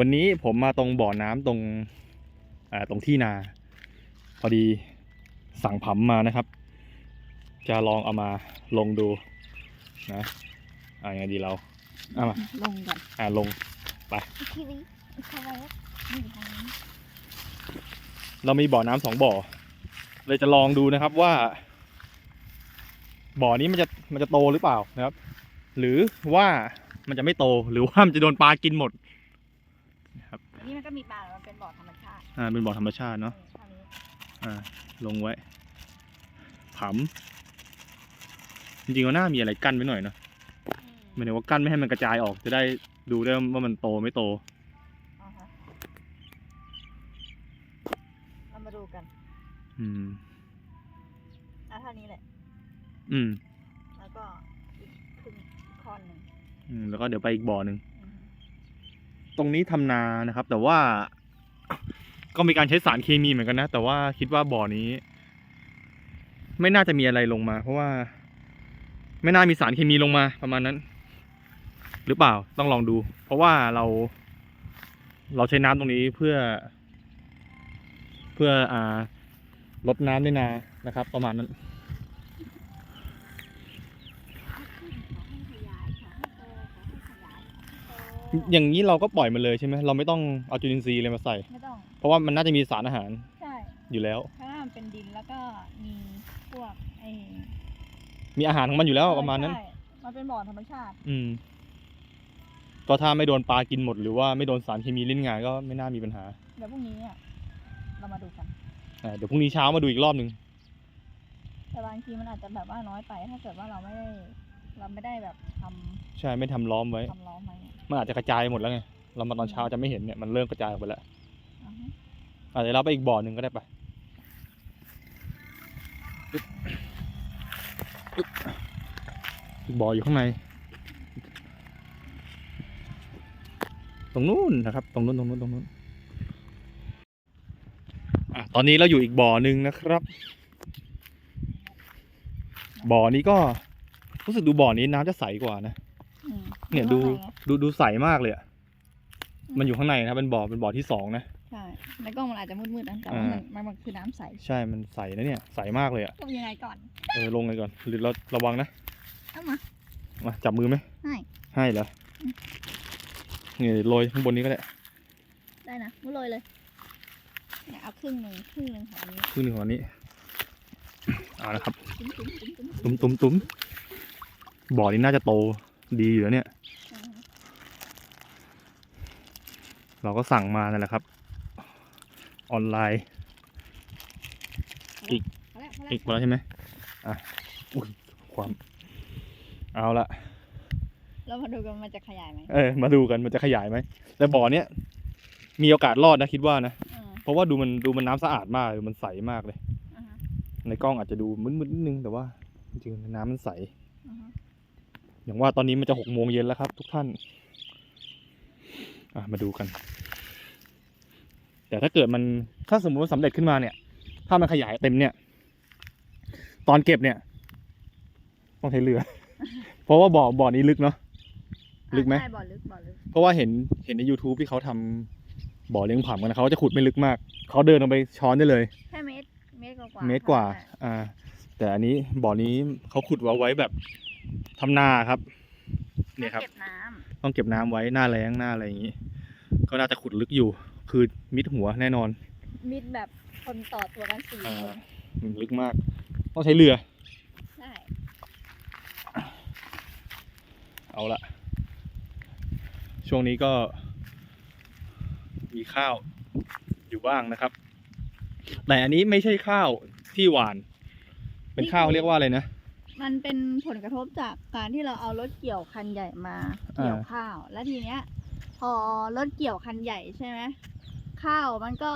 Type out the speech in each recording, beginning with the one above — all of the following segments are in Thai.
วันนี้ผมมาตรงบ่อน้ำตรงอ่าตรงที่นา พอดีสั่งผำมานะครับ จะลองเอามาลงดูนะอ่ายังไงดีเราเอามาลงก่อนอ่าลงทีวีเข้าไปแล้วนี่ทางนี้เรามีบ่อน้ำสองบ่อ เลยจะลองดูนะครับว่า บ่อนี้มันจะมันจะโตหรือเปล่านะครับ หรือว่ามันจะไม่โตหรือว่ามันจะโดนปลากินหมดอั นนี้มันก็มีปลาแต่มันเป็นบ่อธรรมชาติอ่าเป็นบ่อธรรมชาติเนาะทางนี้อ่าลงไว้ผำจริงๆก็น่ามีอะไรกั้นไว้หน่อยเนาะอืมหมายถึงว่ากั้นไม่ให้มันกระจายออกจะได้ดูได้ว่ามันโตไม่โตอ่าฮะเรามาดูกัน อืมอะเท่านี้แหละ อืม แล้วก็อีกครึ่งค่อนหนึ่งอืมแล้วก็เดี๋ยวไปอีกบ่อหนึ่งอืม ตรงนี้ทำนานะครับ แต่ว่าก็มีการใช้สารเคมีเหมือนกันนะ แต่ว่าคิดว่าบ่อนี้ ไม่น่าจะมีอะไรลงมา เพราะว่า ไม่น่ามีสารเคมีลงมาประมาณนั้น หรือเปล่าต้องลองดู เพราะว่าเรา เราใช้น้ำตรงนี้เพื่อ เพื่ออ่าลดน้ำในนานะครับ ประมาณนั้น ขอให้ขยายขอให้โตขอให้ขยายข อให้โตอย่างนี้เราก็ปล่อยมันเลยใช่ไหมเราไม่ต้องเอาจุลินทรีย์อะไรมาใส่ ไม่ต้อง เพราะว่ามันน่าจะมีสารอาหารใช่อยู่แล้ว ข้างล่างมันเป็นดินแล้วก็มีพวกไอ้มีอาหารของมันอยู่แล้วประมาณนั้น ใช่มันเป็นบ่อธรรมชาติ อืม ก็ถ้าไม่โดนปลากินหมดหรือว่าไม่โดนสารเคมีเล่นงานก็ไม่น่ามีปัญหาเดี๋ยวพรุ่งนี้อะเรามาดูกัน อ่าเดี๋ยวพรุ่งนี้เช้ามาดูอีกรอบหนึ่งแต่บางทีมันอาจจะแบบว่าน้อยไป ถ้าเกิดว่าเราไม่ได้เราไม่ได้แบบทำใช่ไม่ทำล้อมไว้ ทำล้อมไว้เนี่ย มันอาจจะกระจายหมดแล้วไง เรามาตอนเช้าจะไม่เห็นเนี่ยมันเริ่มกระจายออกไปแล้วอาจจะเดี๋ยวเราไปอีกบ่อหนึ่งก็ได้ปะปึ๊บปึ๊บอีกบ่ออยู่ข้างใน ตรงนู้นนะครับ ตรงนู้นตรงนู้นตรงนู้นอะตอนนี้เราอยู่อีกบ่อหนึ่งนะครับ บ่อนี้ก็รู้สึกดูบ่อนี้น้ำจะใสกว่านะ เนี่ยดูข้างในไงดูดูใสมากเลยอะอืมมันอยู่ข้างในนะครับเป็นบ่อเป็นบ่อที่สองนะ ใช่ในกล้องมันอาจจะมืดๆนะแต่ว่าอ่ามันมันคือน้ำใส ใช่ มันใสนะเนี่ยใสมากเลยอะก็ยังไงก่อน เออลงเลยก่อนหรือเราระวังนะเอามา มาจับมือไหมให้ ให้เหรอนี่โรยข้างบนนี้ก็ได้ ได้นะมุดเลยเลยเนี่ยเอาครึ่งหนึ่งครึ่งหนึ่งของอันนี้ ครึ่งหนึ่งของอันนี้ เอาละครับตุ้มตุ้มตุ้มตุ้มตุ้มตุ้มตุ้มบ่อนี้น่าจะโตดีอยู่แล้วเนี่ย อ่าฮะ เราก็สั่งมานั่นแหละครับ ออนไลน์ อีกพอแล้วพอแล้วอีกมาแล้วใช่ไหมอะอุ้ยความ เอาละเรามาดูกันมันจะขยายไหมเออมาดูกันมันจะขยายไหมแต่บ่อเนี้ยมีโอกาสรอดนะคิดว่านะ อ่าเพราะว่าดูมันดูมันน้ำสะอาดมากเลยมันใสมากเลย อ่าฮะในกล้องอาจจะดูมึนๆนิดนึงแต่ว่าจริงๆน้ำมันใส อ่าฮะอย่างว่าตอนนี้มันจะหกโมงเย็นแล้วครับ ทุกท่าน อะมาดูกัน แต่ถ้าเกิดมันถ้าสมมติว่าสำเร็จขึ้นมาเนี่ย ถ้ามันขยายเต็มเนี่ย ตอนเก็บเนี่ย ต้องใช้เรือ เพราะว่าบ่อบ่อนี้ลึกเนาะลึกไหมใช่บ่อลึกบ่อลึกเพราะว่าเห็นเห็นใน YouTube ที่เขาทำบ่อเลี้ยงผำกันนะเขาจะขุดไม่ลึกมาก เขาเดินลงไปช้อนได้เลยแค่เมตรเมตรกว่าเมตรกว่า อ่า แต่อันนี้บ่อนี้เขาขุดเอาไว้แบบทำนาครับเนี่ยครับเก็บน้ำ ต้องเก็บน้ำไว้หน้าแล้งหน้าอะไรอย่างนี้ ก็น่าจะขุดลึกอยู่ คือมิดหัวแน่นอน มิดแบบคนต่อตัวกันสี่อ่าคนมันลึกมาก ต้องใช้เรือใช่เอาละช่วงนี้ก็ มีข้าวอยู่บ้างนะครับ แต่อันนี้ไม่ใช่ข้าวที่หวาน เป็นข้าวเรียกว่าอะไรนะ มันเป็นผลกระทบจากการที่เราเอารถเกี่ยวคันใหญ่มาเกี่ยวข้าว แล้วทีเนี้ย พอรถเกี่ยวคันใหญ่ใช่ไหมข้าวมันก็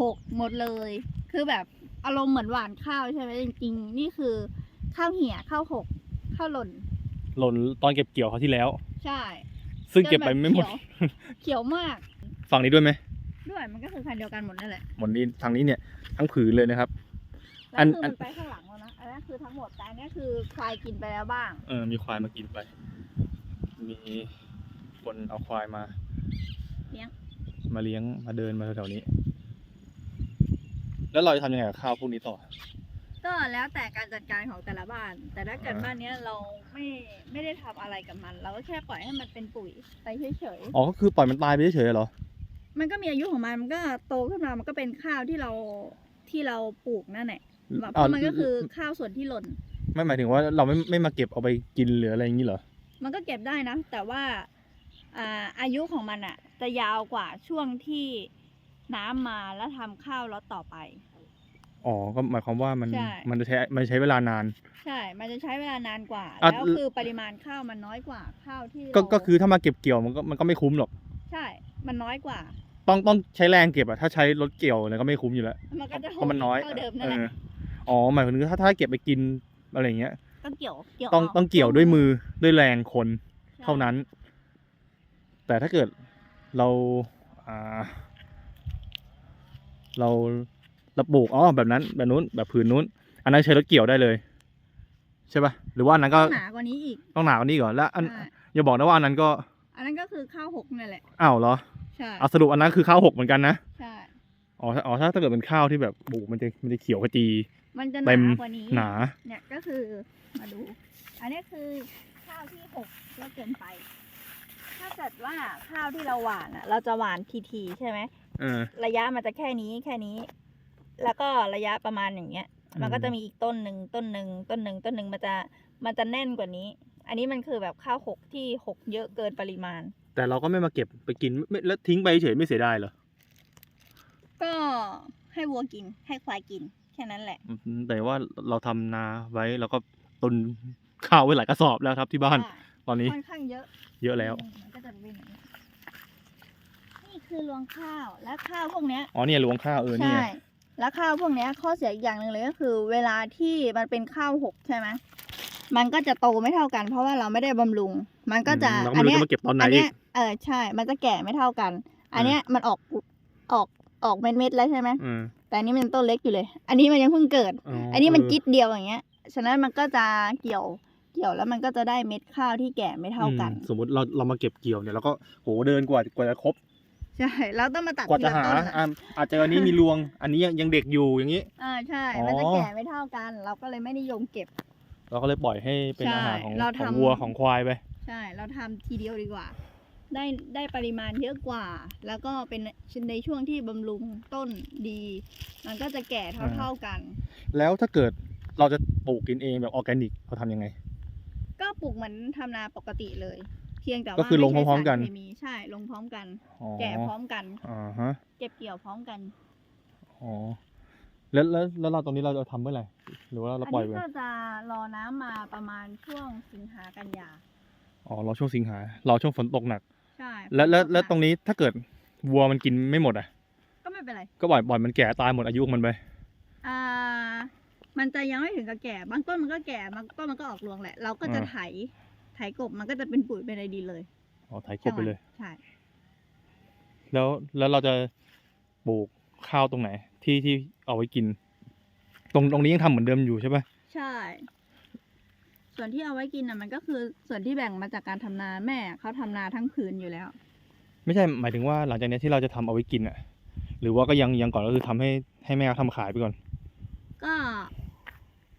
หกหมดเลย คือแบบอารมณ์เหมือนหวานข้าวใช่ไหมจริงๆ นี่คือข้าวเหี่ยข้าวหกข้าวหล่น หล่นตอนเก็บเกี่ยวเขาวที่แล้ว ใช่ ซึ่งเก็บไปไม่หมดเขียวเขียวมาก ฝั่งนี้ด้วยไหมด้วยมันก็คือพันธุ์เดียวกันหมดนั่นแหละหมดนี้ทางนี้เนี่ยทั้งผืนเลยนะครับแล้วอันคืออัมันนไปข้างหลังแล้ว นะอันนั้นคือทั้งหมดแต่อันนี้คือควายกินไปแล้วบ้าง เออ มีควายมากินไป มีคนเอาควายมา เลี้ยง มาเลี้ยง มาเดินมาแถวๆนี้ แล้วเราจะทำยังไงกับข้าวพวกนี้ต่อ ก็แล้วแต่การจัดการของแต่ละบ้าน แต่ถ้าเกิดอ่าบ้านเนี้ยเราไม่ไม่ได้ทำอะไรกับมัน เราก็แค่ปล่อยให้มันเป็นปุ๋ยไปเฉยอ๋อ ก็คือปล่อยมันตายไปเฉยๆเหรอ ๆมันก็มีอายุของมันมันก็โตขึ้นมามันก็เป็นข้าวที่เราที่เราปลูกนั่นแหละ เพราะมันก็คือข้าวส่วนที่หล่น ไม่หมายถึงว่าเราไม่ไม่มาเก็บเอาไปกินหรืออะไรอย่างนี้เหรอ มันก็เก็บได้นะ แต่ว่าอ่าอายุของมันอะจะยาวกว่าช่วงที่น้ำมาแล้วทำข้าวล็อตต่อไป อ๋อ ก็หมายความว่ามันใช่ มันจะใช้มันใช้เวลานาน ใช่ มันจะใช้เวลานานกว่า อะ แล้วคือปริมาณข้าวมันน้อยกว่าข้าวที่ก็เราก็คือถ้ามาเก็บเกี่ยวมันก็มันก็ไม่คุ้มหรอก ใช่ มันน้อยกว่า ต้องต้องใช้แรงเก็บอะถ้าใช้รถเกี่ยวเนี่ยก็ไม่คุ้มอยู่แล้วมันก็จะเพราะมันน้อยเท่าเดิมนั่เอนแหละออ๋ อหมายถึงถ้าถ้าเก็บไปกินอะไรอย่างเงี้ย ต้องเกี่ยวเกี่ยวต้องาต้องเกี่ยวด้วยมือด้วยแรงคนใช่เท่านั้น แต่ถ้าเกิดเราอ่าเราเราปลูกอ๋อแบบนั้นแบบนู้นแบบผืนนู้น อันนั้นใช้รถเกี่ยวได้เลย ใช่ปะหรือว่าอันนั้นก็หนากว่านี้อีกต้องหนากว่านี้ก่อนแล้วอันใช่อย่าบอกนะว่าอันนั้นก็อันนั้นก็คือข้าวหกนั่นแหละ อ้าวเหรอใช่เอาสรุปอันนั้นคือข้าวหกเหมือนกันนะ ใช่ อ๋อถ้าอ๋อถ้าถ้าเกิดเป็นข้าวที่แบบปลูกมันจะมันจะเขียวขจี มันจะหเต็นามกว่านี้หนาเนี่ยก็คือมาดู อันนี้คือข้าวที่หกเยอะเกินไป ถ้าเกิดว่าข้าวที่เราหว่านอะ เราจะหว่านทีๆใช่ไหม เออ ระยะมันจะแค่นี้แค่นี้ แล้วก็ระยะประมาณอย่างเงี้ย มันก็อืมจะมีอีกต้นหนึ่งต้นหนึ่งต้นหนึ่งต้นหนึ่งมันจะมันจะแน่นกว่านี้ อันนี้มันคือแบบข้าวหกที่หกเยอะเกินปริมาณ แต่เราก็ไม่มาเก็บไปกินไม่แล้วทิ้งไปเฉยไม่เสียดายเหรอก็ให้วัวกินให้ควายกินแค่นั้นแหละอืมแต่ว่าเราทำนาไว้แล้วก็ตุนข้าวไว้หลายกระสอบแล้วครับที่บ้านใช่ตอนนี้ค่อนข้างเยอะ เยอะแล้วนี่มันก็จะเป็นอย่างนี้นี่คือรวงข้าวและข้าวพวกเนี้ยอ๋อเนี่ยรวงข้าวเออเนี่ยใช่แล้วข้าวพวกเนี้ยข้อเสียอีกอย่างหนึ่งเลยก็คือ เวลาที่มันเป็นข้าวหกใช่ไหมมันก็จะโตไม่เท่ากัน เพราะว่าเราไม่ได้บำรุง มันก็จะอืมเราก็อัไม่รู้เนี้ยจะมาเก็บตอนไหนอันอีเนี้ยกเออใช่ มันจะแก่ไม่เท่ากัน อันเนี้ยมันออกออกออกเม็ดเม็ดๆแล้วใช่ไหมอืม แต่อันนี้มันต้นเล็กอยู่เลย อันนี้มันยังเพิ่งเกิด อันนี้มันจิตเดียวอย่างเงี้ย ฉะนั้นมันก็จะเกี่ยว เกี่ยวแล้วมันก็จะได้เม็ดข้าวที่แก่ไม่เท่ากัน อืมสมมติเราเรามาเก็บเกี่ยวเนี่ยเราก็โหเดินกว่ากว่าจะครบใช่เราต้องมาตัดกว่าทีจะละหาต้นอะอาจจะอันนี้มีรวง อันนี้ยังยังเด็กอยู่อย่างนี้ อ่าใช่อ๋อมันจะแก่ไม่เท่ากัน เราก็เลยไม่นิยมเก็บ เราก็เลยปล่อยให้เป็นใช่อาหารของเราของทำ วัวของควายไป ใช่ เราทำทีเดียวดีกว่า ได้ได้ปริมาณเยอะกว่า แล้วก็เป็นในช่วงที่บำรุงต้นดี มันก็จะแก่เท่าเท่าๆกัน แล้วถ้าเกิดเราจะปลูกกินเองแบบออร์แกนิกเราทำยังไง ก็ปลูกเหมือนทำนาปกติเลย เพียงแต่ว่าก็คือลงไใช้พร้อมๆกันสาเคมีใช่ลงพร้อมกันอ๋อแก่พร้อมกันอ่าฮะเก็บเกี่ยวพร้อมกันอ๋อแล้วแล้วแล้วเราตรงนี้เราจะทำเมื่อไหร่หรือว่าเราอันปล่อยนี้ไว้ก็จะรอน้ำมาประมาณช่วงสิงหากันยาอ๋อรอช่วงสิงหารอช่วงฝนตกหนัก ใช่แล้วแล้วแล้วฝนตรงนี้ถ้าเกิดวัวมันกินไม่หมดอะ ก็ไม่เป็นไร ก็ปล่อยปล่อยมันแก่ตายหมดอายุของมันไปอ่ามันจะยังไม่ถึงกับแก่ บางต้นมันก็แก่บางต้นมันก็ออกรวงแหละ เราก็จะอ่าไถ ไถกบมันก็จะเป็นปุ๋ยเป็นอะไรดีเลย อ๋อไถกบไปเลย ใช่ แล้วแล้วเราจะปลูกข้าวตรงไหน ที่ที่เอาไว้กิน ตรงตรงนี้ยังทำเหมือนเดิมอยู่ใช่ปะใช่ ส่วนที่เอาไว้กินน่ะมันก็คือส่วนที่แบ่งมาจากการทำนาแม่เขาทำนาทั้งคืนอยู่แล้ว ไม่ใช่หมายถึงว่าหลังจากเนี้ยที่เราจะทำเอาไว้กินอะหรือว่าก็ยังยังก่อนก็คือทำให้ให้แม่เขาทำขายไปก่อน ก็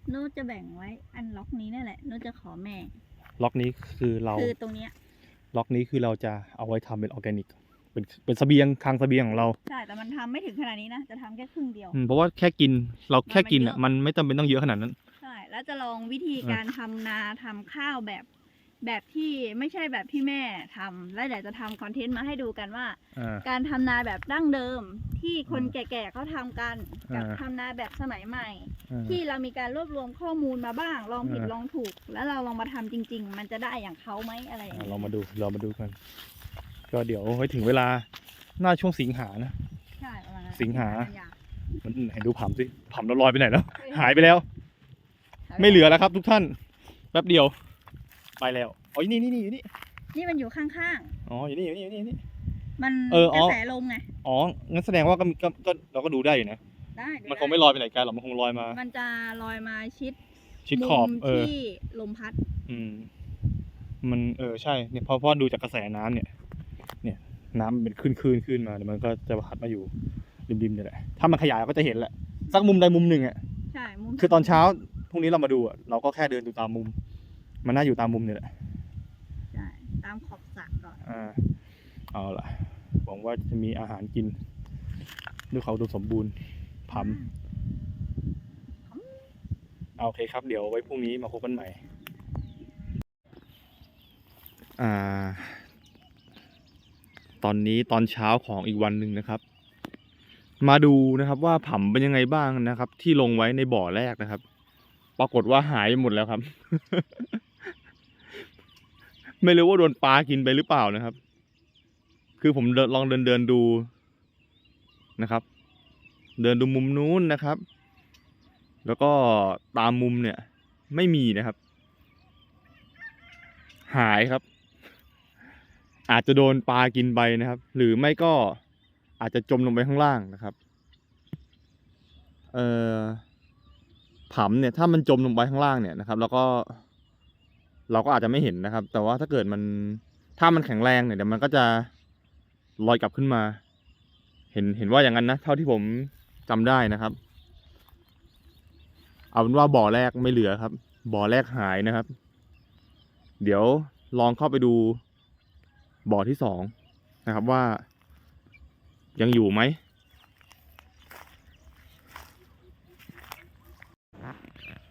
โน้ตจะแบ่งไว้อันล็อกนี้นั่นแหละโน้ตจะขอแม่ ล็อกนี้คือเราคือตรงเนี้ยล็อกนี้คือเราจะเอาไว้ทำเป็นออร์แกนิก เป็นเป็นเสบียงคลังเสบียงของเราใช่แต่มันทำไม่ถึงขนาดนี้นะจะทำแค่ครึ่งเดียว อืมเพราะว่าแค่กินเราแค่กินอะมันมันไม่จำเป็นต้องเยอะขนาดนั้นใช่ แล้วจะลองวิธีอ่าการทำนาทำข้าวแบบ แบบที่ไม่ใช่แบบที่แม่ทำแล้วเดี๋ยวจะทำคอนเทนต์มาให้ดูกันว่า อ่า การทำนาแบบดั้งเดิมที่คนอืมแก่ๆเขาทำกันกับอ่า ทำนาแบบสมัยใหม่ อ่า ที่เรามีการรวบรวมข้อมูลมาบ้างลองผิดอ่า ลองถูก แล้วเราลองมาทำจริง ๆ มันจะได้อย่างเขาไหมอะไรอย่างอ่าเงี้ยเรามาดูเรามาดูกันก็เดี๋ยวไว้ถึงเวลาหน้าช่วงสิงหานะ ใช่ประมาณนั้นสิงหากันยมันไหนดูผํสิผํเราลอยไปไหนแล้ว หายไปแล้ว ไม่เหลือแล้วครับ ทุกท่านแป๊บเดียว ไปแล้วอ๋ออยู่นี่นี่นี่อยู่นี่นี่มันอยู่ข้างอ๋ออยู่นี่อยู่นี่อยู่นี่อยู่นี่ ๆ มันเอออ๋กอ ระแสลมไง อ๋องั้นแสดงว่าก็ก็ก็เราก็ดูได้อยู่นะได้ดูมันคด้งไม่ลอยไปไหนไกลหรอกมันคงลอยมา มันจะลอยมาชิดชิดขอบ มุมเออ ที่ลมพัด อืม มันเออใช่เนี่ยเพราะเพราะดูจากกระแสน้ำเนี่ย เนี่ย น้ำมันเป็นขึ้นขึ้นขึ้นมาเดี๋ยวมันก็จะพัดมาอยู่ริมๆเนี่ยแหละถ้ามันขยายก็จะเห็นแหละสักมุมใดมุมหนึ่งอะ ใช่ มุมคือตอนเช้า พรุ่งนี้เรามาดูอะเราก็แค่เดินดูตามมุม มันน่าอยู่ตามมุมเนี่ยแหละใช่ตามขอบสระก่อน อ่าเอาล่ะหวังว่าจะมีอาหารกินด้วยเขาอุดมสมบูรณ์ผำเอาโอเคครับ เดี๋ยวไว้พรุ่งนี้มาพบกันใหม่ อ่า ตอนนี้ตอนเช้าของอีกวันหนึ่งนะครับ มาดูนะครับว่าผำเป็นยังไงบ้างนะครับ ที่ลงไว้ในบ่อแรกนะครับ ปรากฏว่าหายหมดแล้วครับ ไม่รู้ว่าโดนปลากินไปหรือเปล่านะครับ คือผมเดินลองเดินเดินดูนะครับ เดินดูมุมนู้นนะครับ แล้วก็ตามมุมเนี่ย ไม่มีนะครับ หายครับ อาจจะโดนปลากินไปนะครับ หรือไม่ก็อาจจะจมลงไปข้างล่างนะครับ เอ่อ ผำเนี่ยถ้ามันจมลงไปข้างล่างเนี่ยนะครับ แล้วก็เราก็อาจจะไม่เห็นนะครับ แต่ว่าถ้าเกิดมันถ้ามันแข็งแรงเนี่ยเดี๋ยวมันก็จะลอยกลับขึ้นมา เห็นเห็นว่าอย่างนั้นนะเท่าที่ผมจำได้นะครับ เอาเป็นว่าบ่อแรกไม่เหลือครับ บ่อแรกหายนะครับ เดี๋ยวลองเข้าไปดูบ่อที่สองนะครับว่ายังอยู่ไหม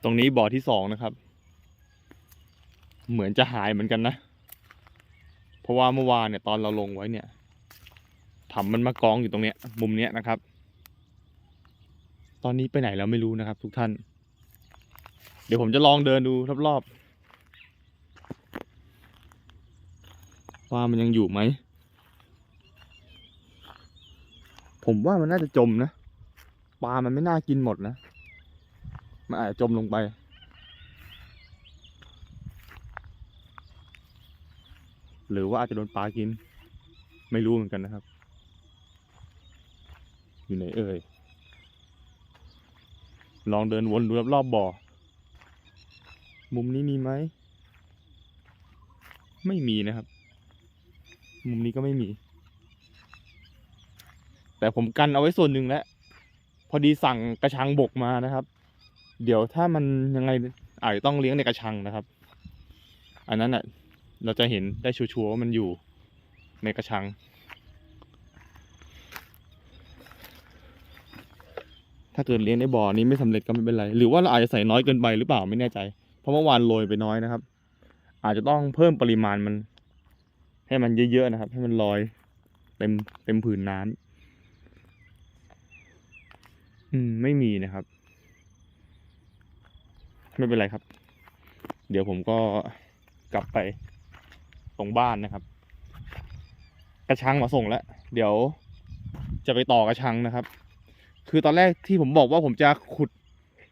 ตรงนี้บ่อที่สองนะครับ เหมือนจะหายเหมือนกันนะ เพราะว่าเมื่อวานเนี่ยตอนเราลงไว้เนี่ยถำมันมากองอยู่ตรงเนี้ย มุมเนี้ยนะครับ ตอนนี้ไปไหนแล้วไม่รู้นะครับ ทุกท่าน เดี๋ยวผมจะลองเดินดูรอบๆว่ามันยังอยู่ไหม ผมว่ามันน่าจะจมนะปลามันไม่น่ากินหมดนะ มันอาจจะจมลงไป หรือว่าอาจจะโดนปลากิน ไม่รู้เหมือนกันนะครับ อยู่ไหนเอ่ย ลองเดินวนดูรอบๆบ่อ มุมนี้มีไหม ไม่มีนะครับ มุมนี้ก็ไม่มี แต่ผมกันเอาไว้ส่วนหนึ่งแล้ว พอดีสั่งกระชังบกมานะครับ เดี๋ยวถ้ามันยังไงอาจจะต้องเลี้ยงในกระชังนะครับ อันนั้นอะ เราจะเห็นได้ชัวร์ๆว่ามันอยู่ในกระชัง ถ้าเกิดเลี้ยงในบ่อนี้ไม่สำเร็จก็ไม่เป็นไร หรือว่าเราอาจจะใส่น้อยเกินไปหรือเปล่าไม่แน่ใจ เพราะเมื่อวานโรยไปน้อยนะครับ อาจจะต้องเพิ่มปริมาณมัน ให้มันเยอะๆนะครับ ให้มันลอยเต็มเต็มผืนน้ำอืมไม่มีนะครับ ไม่เป็นไรครับ เดี๋ยวผมก็กลับไปตรงบ้านนะครับ กระชังมาส่งแล้ว เดี๋ยวจะไปต่อกระชังนะครับ คือตอนแรกที่ผมบอกว่าผมจะขุด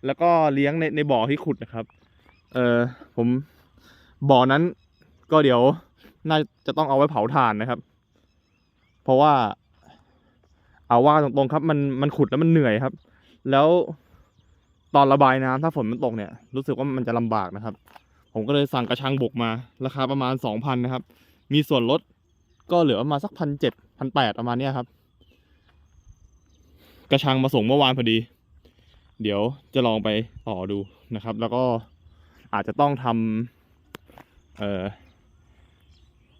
แล้วก็เลี้ยงในในบ่อที่ขุดนะครับ เออผมบ่อนั้นก็เดี๋ยวน่าจะต้องเอาไว้เผาถ่านนะครับ เพราะว่า เอาว่าตรงๆครับ มันมันขุดแล้วมันเหนื่อยครับ แล้ว ตอนระบายน้ำถ้าฝนมันตกเนี่ย รู้สึกว่ามันจะลำบากนะครับ ผมก็เลยสั่งกระชังบกมาราคาประมาณสองพันนะครับ มีส่วนลดก็เหลือประมาณสักพันเจ็ดพันแปดประมาณเนี้ยครับ กระชังมาส่งเมื่อวานพอดี เดี๋ยวจะลองไปต่อดูนะครับ แล้วก็อาจจะต้องทำเอ่อ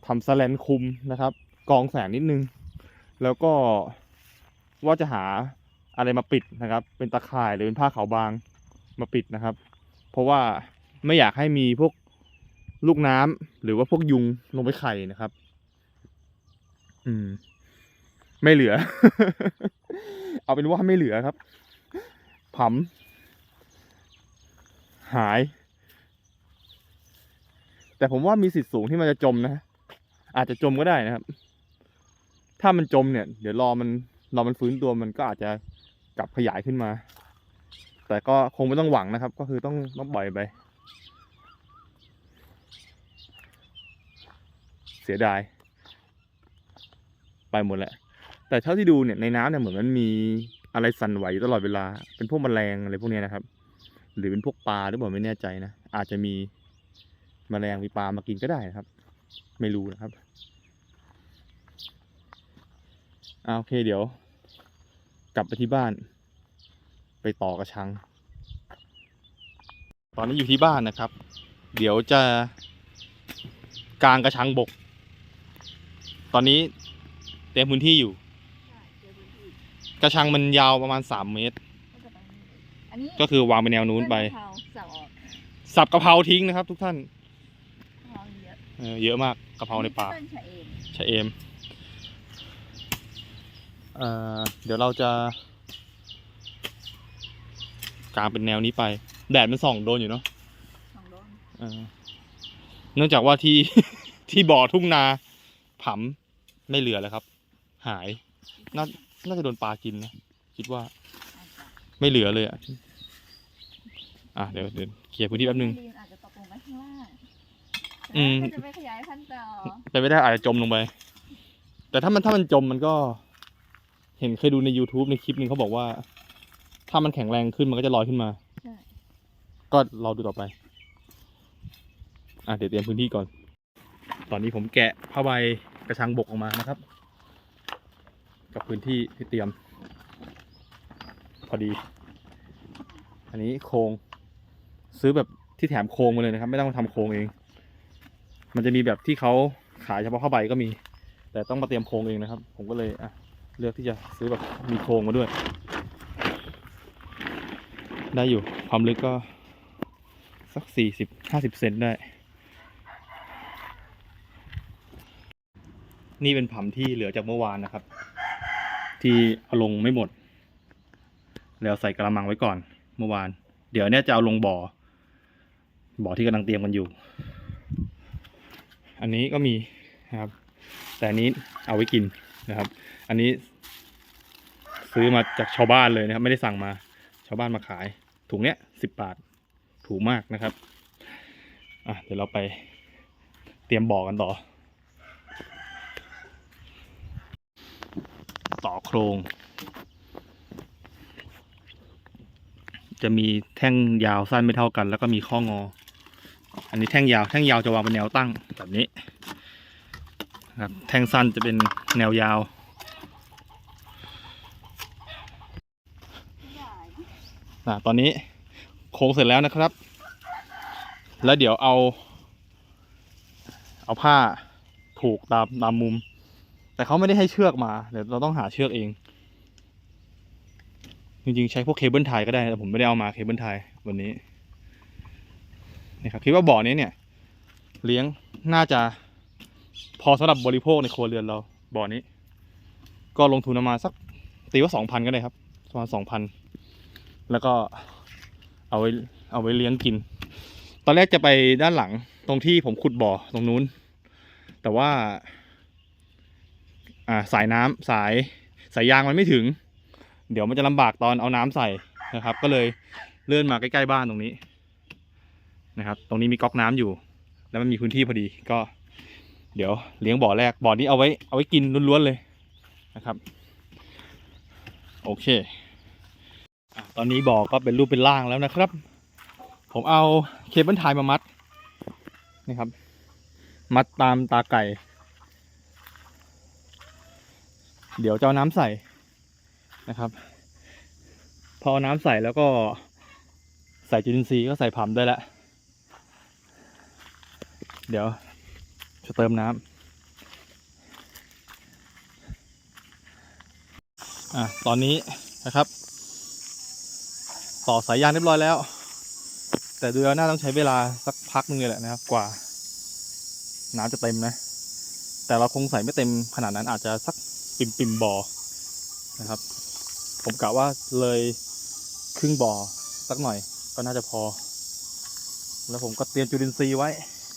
ทำสแลนคุมนะครับ กองแสงนิดนึง แล้วก็ว่าจะหา อะไรมาปิดนะครับ เป็นตะข่ายหรือเป็นผ้าขาวบางมาปิดนะครับ เพราะว่าไม่อยากให้มีพวกลูกน้ำหรือว่าพวกยุงลงไปไข่นะครับ อืม ไม่เหลือ เอาเป็นว่าไม่เหลือครับผำหาย แต่ผมว่ามีสิทธิ์สูงที่มันจะจมนะ อาจจะจมก็ได้นะครับ ถ้ามันจมเนี่ย เดี๋ยวรอมันรอมันฟื้นตัวมันก็อาจจะ กลับขยายขึ้นมา แต่ก็คงไม่ต้องหวังนะครับ ก็คือต้องต้องปล่อยไป เสียดาย ไปหมดแหละ แต่เท่าที่ดูเนี่ยในน้ำเนี่ยเหมือนมันมีอะไรสั่นไหวอยู่ตลอดเวลา เป็นพวกแมลงอะไรพวกนี้นะครับ หรือเป็นพวกปลาหรือเปล่าไม่แน่ใจนะ อาจจะมีแมลงมีปลามากินก็ได้นะครับ ไม่รู้นะครับอ่าโอเคเดี๋ยว กลับไปที่บ้าน ไปต่อกระชัง ตอนนี้อยู่ที่บ้านนะครับ เดี๋ยวจะกางกระชังบก ตอนนี้เต็มพื้นที่อยู่ กระชังมันยาวประมาณ3เมตรอันนี้ก็คือวางไปแนวนู้นไปเพื่อกะเพราสับออกสับกะเพราทิ้งนะครับ ทุกท่านกะเพราเยอะเออเยอะมากกะเพราในป่าต้นชะเอมชะ เอมเอ่อเดี๋ยวเราจะกางเป็นแนวนี้ไป แดดมันส่องโดนอยู่เนาะของโดนเออเนื่องจากว่าที่ ที่บ่อทุ่งนาผำไม่เหลือแล้วครับ หาย น่าน่าจะโดนปลากินนะคิดว่าอาจจะไม่เหลือเลยอะอะเดี๋ยวเดี๋ยวเคลียร์พื้นที่แป๊บนึงดินอาจจะตกลงไปข้างล่างอืมแล้วก็จะไปขยายพันธุ์ต่อ ไปไม่ได้อาจจะจมลงไป แต่ถ้ามันถ้ามันจมมันก็ เห็นเคยดูใน YouTube ในคลิปหนึ่งเขาบอกว่า ถ้ามันแข็งแรงขึ้นมันก็จะลอยขึ้นมา ใช่ ก็รอดูต่อไป อะเดี๋ยวเตรียมพื้นที่ก่อน ตอนนี้ผมแกะผ้าใบกระชังบกออกมานะครับ กับพื้นที่ที่เตรียม พอดี อันนี้โครงซื้อแบบที่แถมโครงมาเลยนะครับ ไม่ต้องทำโครงเอง มันจะมีแบบที่เขาขายเฉพาะผ้าใบก็มี แต่ต้องมาเตรียมโครงเองนะครับ ผมก็เลยอะ เลือกที่จะซื้อแบบมีโครงมาด้วย ได้อยู่ความลึกก็ สักสี่สิบห้าสิบเซนได้ นี่เป็นผำที่เหลือจากเมื่อวานนะครับ ที่เอาลงไม่หมด แล้วใส่กระมังไว้ก่อนเมื่อวาน เดี๋ยวเนี้ยจะเอาลงบ่อ บ่อที่กำลังเตรียมกันอยู่ อันนี้ก็มีนะครับ แต่อันนี้เอาไว้กินนะครับ อันนี้ ซื้อมาจากชาวบ้านเลยนะครับ ไม่ได้สั่งมา ชาวบ้านมาขาย ถุงเนี้ยสิบบาท ถูกมากนะครับ อะเดี๋ยวเราไปเตรียมบ่อกันต่อ ต่อโครง จะมีแท่งยาวสั้นไม่เท่ากัน แล้วก็มีข้องอ อันนี้แท่งยาว แท่งยาวจะวางเป็นแนวตั้งแบบนี้นะครับแท่งสั้นจะเป็นแนวยาว ใหญ่ อะตอนนี้โค้งเสร็จแล้วนะครับ แล้วเดี๋ยวเอา เอาผ้าผูกตามตามมุม แต่เขาไม่ได้ให้เชือกมา เดี๋ยวเราต้องหาเชือกเอง จริงๆ ใช้พวกเคเบิลไทยก็ได้ แต่ผมไม่ได้เอามาเคเบิลไทยวันนี้นี่ครับคิดว่าบ่อนี้เนี่ย เลี้ยงน่าจะพอสำหรับบริโภคในครัวเรือนเราบ่อนี้ ก็ลงทุนประมาณสักตีว่าสองพันก็ได้ครับประมาณสองพัน แล้วก็เอาไว้เอาไว้เลี้ยงกิน ตอนแรกจะไปด้านหลังตรงที่ผมขุดบ่อตรงนู้น แต่ว่า อ่าสายน้ำสายสายยางมันไม่ถึง เดี๋ยวมันจะลำบากตอนเอาน้ำใส่นะครับ ก็เลยเลื่อนมาใกล้ๆบ้านตรงนี้นะครับ ตรงนี้มีก๊อกน้ำอยู่ แล้วมันมีพื้นที่พอดีก็ เดี๋ยวเลี้ยงบ่อแรกบ่อนี้เอาไว้เอาไว้กินล้วนๆเลยนะครับ โอเค ตอนนี้บ่อก็เป็นรูปเป็นร่างแล้วนะครับ ผมเอาเคเบิลไทยมามัดนี่ครับ มัดตามตาไก่ เดี๋ยวจะเอาน้ำใส่นะครับ พอเอาน้ำใส่แล้วก็ใส่จุลินทรีย์ก็ใส่ผำได้แล้วเดี๋ยวจะเติมน้ำอะตอนนี้นะครับ ต่อสายยางเรียบร้อยแล้ว แต่ดูแล้วน่าต้องใช้เวลาสักพักหนึงเลยแหละนะครับ กว่า น้ำจะเต็มนะ แต่เราคงใส่ไม่เต็มขนาดนั้นอาจจะสักปิ่มปิ่มบ่อนะครับ ผมกะว่าเลยครึ่งบ่อสักหน่อยก็น่าจะพอ แล้วผมก็เตรียมจุลินทรีย์ไว้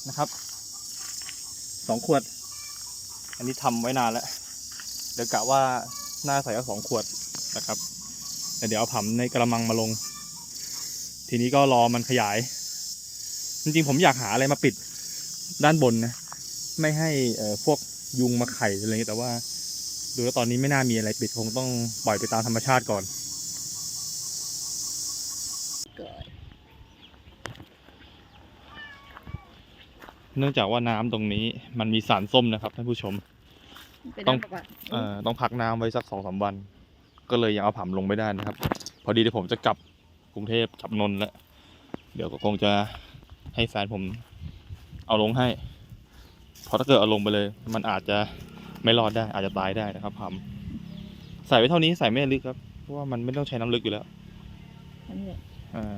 นะครับสองขวด อันนี้ทำไว้นานแล้วเดี๋ยวกะว่าน่าใส่ก็สองขวดนะครับแต่เดี๋ยวเอาผำในกระมังมาลง ทีนี้ก็รอมันขยาย จริงๆผมอยากหาอะไรมาปิดด้านบนนะ ไม่ให้เอ่อพวกยุงมาไข่อะไรอย่างเงี้ยแต่ว่าดูแล้วตอนนี้ไม่น่ามีอะไรปิดคงต้องปล่อยไปตามธรรมชาติก่อนเกิดเนื่องจากว่าน้ำตรงนี้มันมีสารส้มนะครับท่านผู้ชมเป็นต้องน้ำบอกว่าเอ่อต้องพักน้ำไว้สักสองสามวัน ก็เลยยังเอาผำลงไม่ได้นะครับ พอดีเดี๋ยวผมจะกลับ กรุงเทพกลับนนท์แล้ว เดี๋ยวก็คงจะให้แฟนผมเอาลงให้ เพราะถ้าเกิดเอาลงไปเลย มันอาจจะไม่รอดได้ อาจจะตายได้นะครับผำใส่ไว้เท่านี้ใส่ไม่ลึกครับ เพราะว่ามันไม่ต้องใช้น้ำลึกอยู่แล้วอันนี้แหละอ่า